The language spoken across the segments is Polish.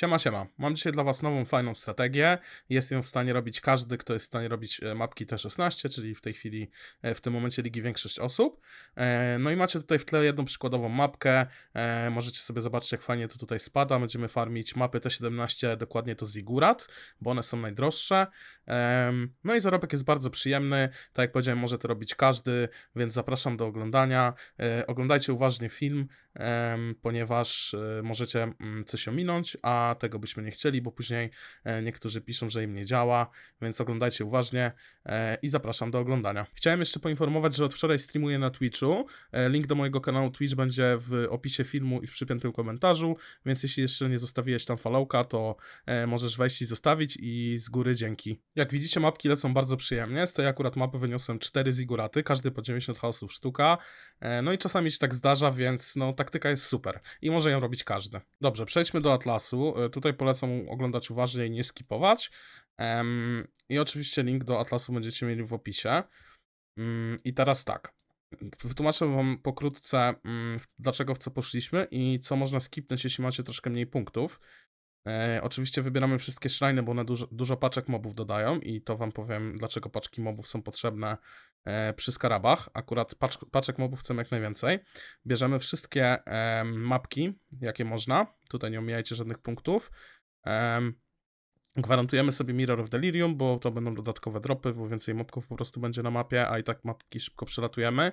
Siema, siema. Mam dzisiaj dla Was nową, fajną strategię. Jest ją w stanie robić każdy, kto jest w stanie robić e, mapki T16, czyli w tej chwili, e, w tym momencie ligi większość osób. E, No i macie tutaj w tle jedną przykładową mapkę. Możecie sobie zobaczyć, jak fajnie to tutaj spada. Będziemy farmić mapy T17, dokładnie to Zigurat, bo one są najdroższe. No i zarobek jest bardzo przyjemny. Tak jak powiedziałem, może to robić każdy, więc zapraszam do oglądania. Oglądajcie uważnie film, ponieważ e, możecie mm, coś ominąć, a tego byśmy nie chcieli, bo później e, niektórzy piszą, że im nie działa, więc oglądajcie uważnie e, i zapraszam do oglądania. Chciałem jeszcze poinformować, że od wczoraj streamuję na Twitchu. Link do mojego kanału Twitch będzie w opisie filmu i w przypiętym komentarzu, więc jeśli jeszcze nie zostawiłeś tam followka, to możesz wejść i zostawić i z góry dzięki. Jak widzicie, mapki lecą bardzo przyjemnie. Z tej akurat mapy wyniosłem 4 ziguraty, każdy po 90 chaosów sztuka. No i czasami się tak zdarza, więc no taktyka jest super i może ją robić każdy. Dobrze, przejdźmy do Atlasu. E, Tutaj polecam oglądać uważnie i nie skipować. I oczywiście link do Atlasu będziecie mieli w opisie. Mm, I teraz tak. Wytłumaczę Wam pokrótce, mm, dlaczego w co poszliśmy i co można skipnąć, jeśli macie troszkę mniej punktów. E, oczywiście wybieramy wszystkie shriny, bo one dużo, dużo paczek mobów dodają i to Wam powiem, dlaczego paczki mobów są potrzebne e, przy skarabach. Akurat pacz, paczek mobów chcemy jak najwięcej. Bierzemy wszystkie em, mapki, jakie można. Tutaj nie omijajcie żadnych punktów. Em, Gwarantujemy sobie Mirror of Delirium, bo to będą dodatkowe dropy, bo więcej mobków po prostu będzie na mapie, a i tak mapki szybko przelatujemy.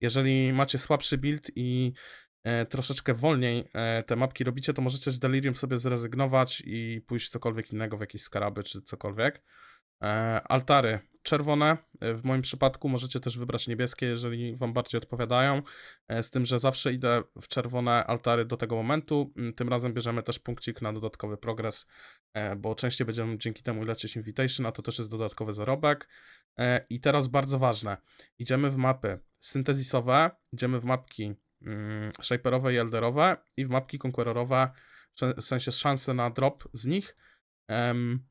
Jeżeli macie słabszy build i e, troszeczkę wolniej e, te mapki robicie, to możecie z Delirium sobie zrezygnować i pójść w cokolwiek innego, w jakieś skaraby czy cokolwiek. E, altary czerwone. E, W moim przypadku możecie też wybrać niebieskie, jeżeli Wam bardziej odpowiadają. E, Z tym, że zawsze idę w czerwone altary do tego momentu. Mm, Tym razem bierzemy też punkcik na dodatkowy progres, e, bo częściej będziemy dzięki temu lecieć invitation, a to też jest dodatkowy zarobek. E, I teraz bardzo ważne. Idziemy w mapy syntezisowe, idziemy w mapki shaperowe i elderowe i w mapki conquerorowe, w sensie szanse na drop z nich. Em,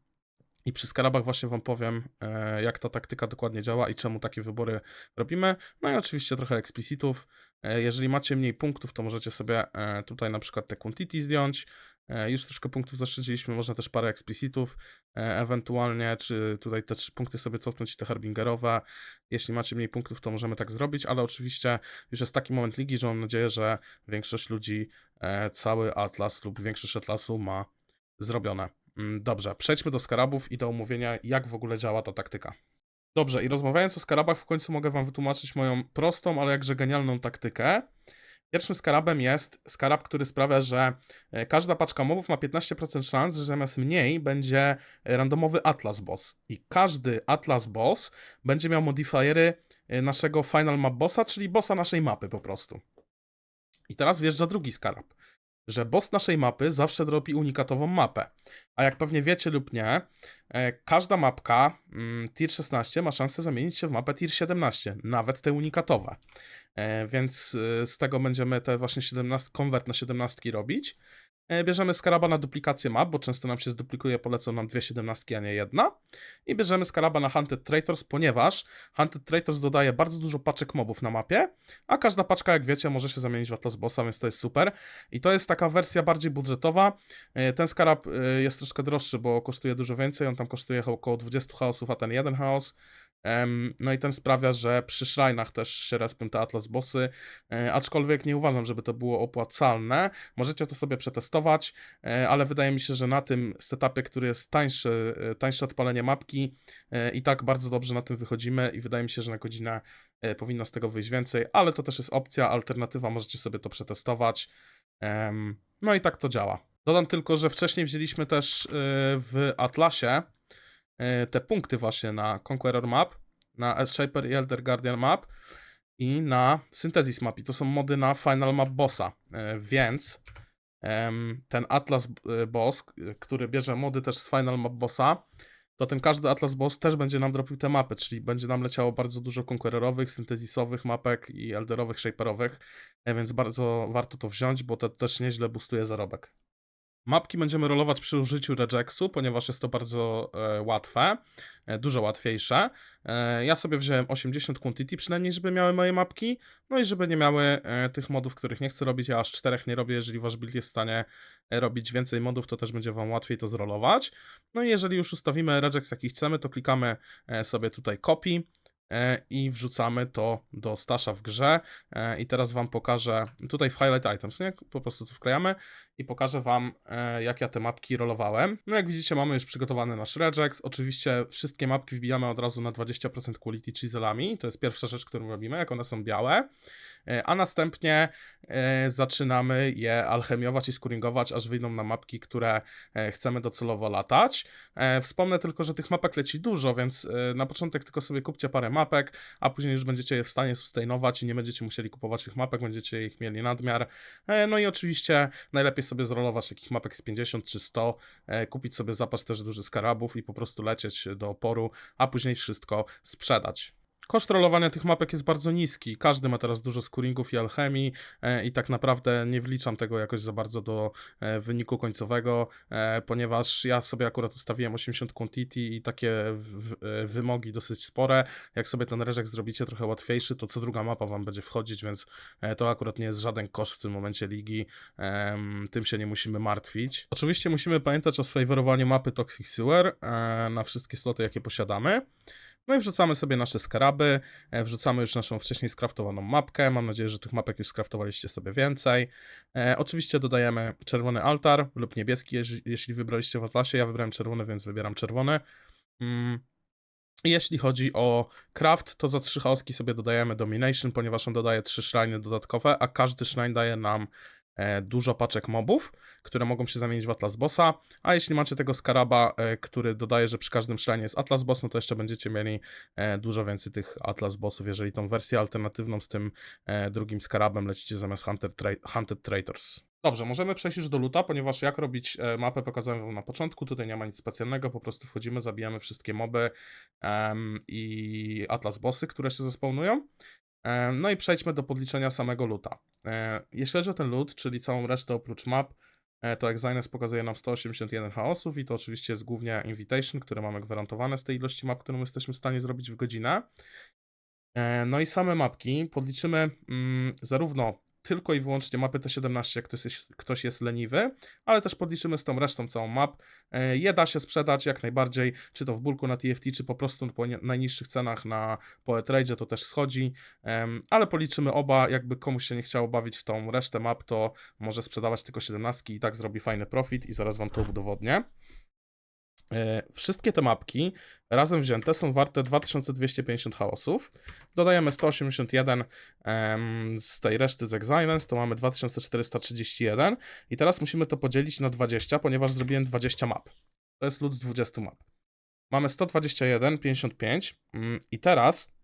i przy skarabach właśnie Wam powiem, e, jak ta taktyka dokładnie działa i czemu takie wybory robimy. No i oczywiście trochę explicitów. E, Jeżeli macie mniej punktów, to możecie sobie e, tutaj na przykład te quantity zdjąć. Już troszkę punktów zaszczyciliśmy, można też parę explicitów, e, ewentualnie, czy tutaj te trzy punkty sobie cofnąć te harbingerowe. Jeśli macie mniej punktów, to możemy tak zrobić, ale oczywiście już jest taki moment ligi, że mam nadzieję, że większość ludzi cały atlas lub większość atlasu ma zrobione. Mm, Dobrze, przejdźmy do skarabów i do omówienia, jak w ogóle działa ta taktyka. Dobrze, i rozmawiając o skarabach, w końcu mogę Wam wytłumaczyć moją prostą, ale jakże genialną taktykę. Pierwszym skarabem jest skarab, który sprawia, że e, każda paczka mobów ma 15% szans, że zamiast mniej będzie randomowy Atlas Boss. I każdy Atlas Boss będzie miał modifiery e, naszego Final Map Bossa, czyli bossa naszej mapy po prostu. I teraz wjeżdża drugi skarab że boss naszej mapy zawsze dropi unikatową mapę. A jak pewnie wiecie lub nie, e, każda mapka mm, tier 16 ma szansę zamienić się w mapę tier 17, nawet te unikatowe. E, Więc e, z tego będziemy te właśnie 17, konwert na 17 robić. E, Bierzemy skaraba na duplikację map, bo często nam się zduplikuje, polecą nam dwie 17, a nie jedna. I bierzemy skaraba na Hunted Traitors, ponieważ Hunted Traitors dodaje bardzo dużo paczek mobów na mapie, a każda paczka, jak wiecie, może się zamienić w Atlas Bossa, więc to jest super. I to jest taka wersja bardziej budżetowa. E, Ten skarab e, jest troszkę droższy, bo kosztuje dużo więcej. On tam kosztuje około 20 chaosów, a ten jeden chaos. No i ten sprawia, że przy shrine'ach też się respią te Atlas Bossy, e, aczkolwiek nie uważam, żeby to było opłacalne. Możecie to sobie przetestować, e, ale wydaje mi się, że na tym setupie, który jest tańszy, e, tańsze odpalenie mapki, i tak bardzo dobrze na tym wychodzimy i wydaje mi się, że na godzinę powinno z tego wyjść więcej, ale to też jest opcja, alternatywa, możecie sobie to przetestować. No i tak to działa. Dodam tylko, że wcześniej wzięliśmy też w Atlasie te punkty właśnie na Conqueror Map, na S-Shaper i Elder Guardian Map i na Synthesis Map. I to są mody na Final Map Bossa, Y, więc ten Atlas y, Boss, który bierze mody też z Final Map Bossa, to ten każdy Atlas Boss też będzie nam dropił te mapy, czyli będzie nam leciało bardzo dużo konkurorowych, syntezjisowych mapek i elderowych, shaperowych, e, więc bardzo warto to wziąć, bo to też nieźle boostuje zarobek. Mapki będziemy rolować przy użyciu regexu, ponieważ jest to bardzo e, łatwe, e, dużo łatwiejsze. E, ja sobie wziąłem 80 quantity przynajmniej, żeby miały moje mapki, no i żeby nie miały e, tych modów, których nie chcę robić. Ja aż czterech nie robię, jeżeli wasz build jest w stanie e, robić więcej modów, to też będzie wam łatwiej to zrolować. No i jeżeli już ustawimy regex jaki chcemy, to klikamy e, sobie tutaj copy i wrzucamy to do stasza w grze e, i teraz wam pokażę, tutaj w highlight items, nie? po prostu tu wklejamy i pokażę wam e, jak ja te mapki rolowałem. No jak widzicie mamy już przygotowany nasz regex, oczywiście wszystkie mapki wbijamy od razu na 20% quality chiselami, to jest pierwsza rzecz, którą robimy, jak one są białe, E, a następnie e, zaczynamy je alchemiować i skuringować, aż wyjdą na mapki, które e, chcemy docelowo latać. E, Wspomnę tylko, że tych mapek leci dużo, więc e, na początek tylko sobie kupcie parę mapek, a później już będziecie je w stanie sustainować i nie będziecie musieli kupować tych mapek, będziecie ich mieli nadmiar. E, No i oczywiście najlepiej sobie zrolować takich mapek z 50 czy 100, e, kupić sobie zapas też duży skarabów i po prostu lecieć do oporu, a później wszystko sprzedać. Koszt rolowania tych mapek jest bardzo niski. Każdy ma teraz dużo skuringów i alchemii e, i tak naprawdę nie wliczam tego jakoś za bardzo do e, wyniku końcowego, e, ponieważ ja sobie akurat ustawiłem 80 quantity i takie wymogi dosyć spore. Jak sobie ten reżek zrobicie trochę łatwiejszy, to co druga mapa wam będzie wchodzić, więc to akurat nie jest żaden koszt w tym momencie ligi. Tym się nie musimy martwić. Oczywiście musimy pamiętać o sfavorowaniu mapy Toxic Sewer na wszystkie sloty, jakie posiadamy. No i wrzucamy sobie nasze skaraby, e, wrzucamy już naszą wcześniej skraftowaną mapkę. Mam nadzieję, że tych mapek już skraftowaliście sobie więcej. E, oczywiście dodajemy czerwony altar lub niebieski, jeśli wybraliście w Atlasie. Ja wybrałem czerwony, więc wybieram czerwony. Mm. Jeśli chodzi o craft, to za trzy chaoski sobie dodajemy domination, ponieważ on dodaje trzy shrine dodatkowe, a każdy shrine daje nam dużo paczek mobów, które mogą się zamienić w Atlas Bossa. A jeśli macie tego skaraba, e, który dodaje, że przy każdym shrine jest Atlas Boss, no to jeszcze będziecie mieli e, dużo więcej tych Atlas Bossów, jeżeli tą wersję alternatywną z tym e, drugim skarabem lecicie zamiast Hunter tra- Hunted Traitors. Dobrze, możemy przejść już do luta, ponieważ jak robić e, mapę pokazałem wam na początku, tutaj nie ma nic specjalnego, po prostu wchodzimy, zabijamy wszystkie moby em, i Atlas Bossy, które się zespawnują. E, No i przejdźmy do podliczenia samego luta. E, Jeśli chodzi o ten loot, czyli całą resztę oprócz map, e, to Exines pokazuje nam 181 chaosów i to oczywiście jest głównie Invitation, które mamy gwarantowane z tej ilości map, którą jesteśmy w stanie zrobić w godzinę. No i same mapki podliczymy mm, zarówno tylko i wyłącznie mapy T17, jak ktoś jest, ktoś jest leniwy, ale też podliczymy z tą resztą całą map. E, Je da się sprzedać jak najbardziej, czy to w bulku na TFT, czy po prostu po najniższych cenach na Poetrade to też schodzi, ale policzymy oba, jakby komuś się nie chciało bawić w tą resztę map, to może sprzedawać tylko 17 i tak zrobi fajny profit i zaraz wam to udowodnię. E, Wszystkie te mapki razem wzięte są warte 2250 chaosów. Dodajemy 181 em, z tej reszty z Exilence, to mamy 2431 i teraz musimy to podzielić na 20, ponieważ zrobiłem 20 map. To jest lód z 20 map. Mamy 121, 55 mm, i teraz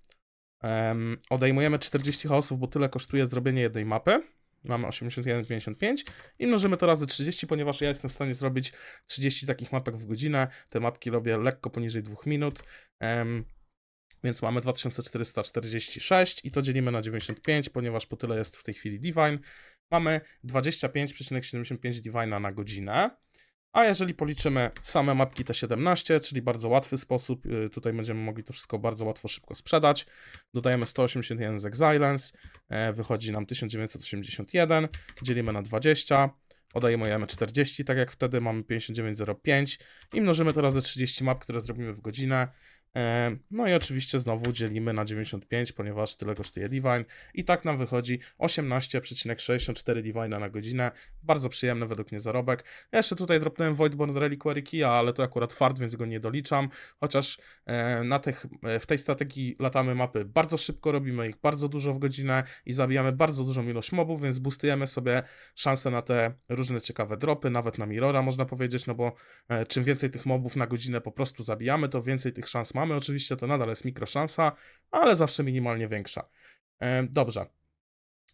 em, odejmujemy 40 chaosów, bo tyle kosztuje zrobienie jednej mapy. Mamy 81,55 i mnożymy to razy 30, ponieważ ja jestem w stanie zrobić 30 takich mapek w godzinę. Te mapki robię lekko poniżej 2 minut. Em, więc mamy 2446 i to dzielimy na 95, ponieważ po tyle jest w tej chwili Divine. Mamy 25,75 Divina na godzinę. A jeżeli policzymy same mapki T17, czyli bardzo łatwy sposób, y, tutaj będziemy mogli to wszystko bardzo łatwo, szybko sprzedać. Dodajemy 181 z Exilence, wychodzi nam 1981, dzielimy na 20, odejmujemy 40, tak jak wtedy mamy 59,05 i mnożymy to razy 30 map, które zrobimy w godzinę. E, No i oczywiście znowu dzielimy na 95, ponieważ tyle kosztuje Divine i tak nam wychodzi 18,64 Divine na godzinę. Bardzo przyjemny według mnie zarobek. Ja jeszcze tutaj dropnąłem Voidborn Reliquary Key, ale to akurat fart, więc go nie doliczam. Chociaż e, na tych, e, w tej strategii latamy mapy bardzo szybko, robimy ich bardzo dużo w godzinę i zabijamy bardzo dużą ilość mobów, więc boostujemy sobie szanse na te różne ciekawe dropy, nawet na Mirrora można powiedzieć, no bo czym więcej tych mobów na godzinę po prostu zabijamy, to więcej tych szans mamy. Oczywiście to nadal jest mikroszansa, ale zawsze minimalnie większa. Dobrze.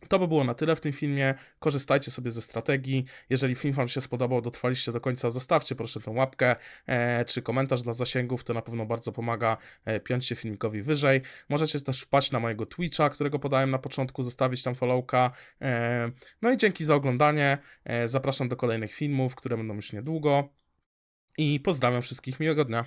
To by było na tyle w tym filmie. Korzystajcie sobie ze strategii. Jeżeli film Wam się spodobał, dotrwaliście do końca, zostawcie proszę tę łapkę e, czy komentarz dla zasięgów. To na pewno bardzo pomaga. E, piąćcie filmikowi wyżej. Możecie też wpaść na mojego Twitcha, którego podałem na początku, zostawić tam followka. E, no i dzięki za oglądanie. E, zapraszam do kolejnych filmów, które będą już niedługo. I pozdrawiam wszystkich. Miłego dnia.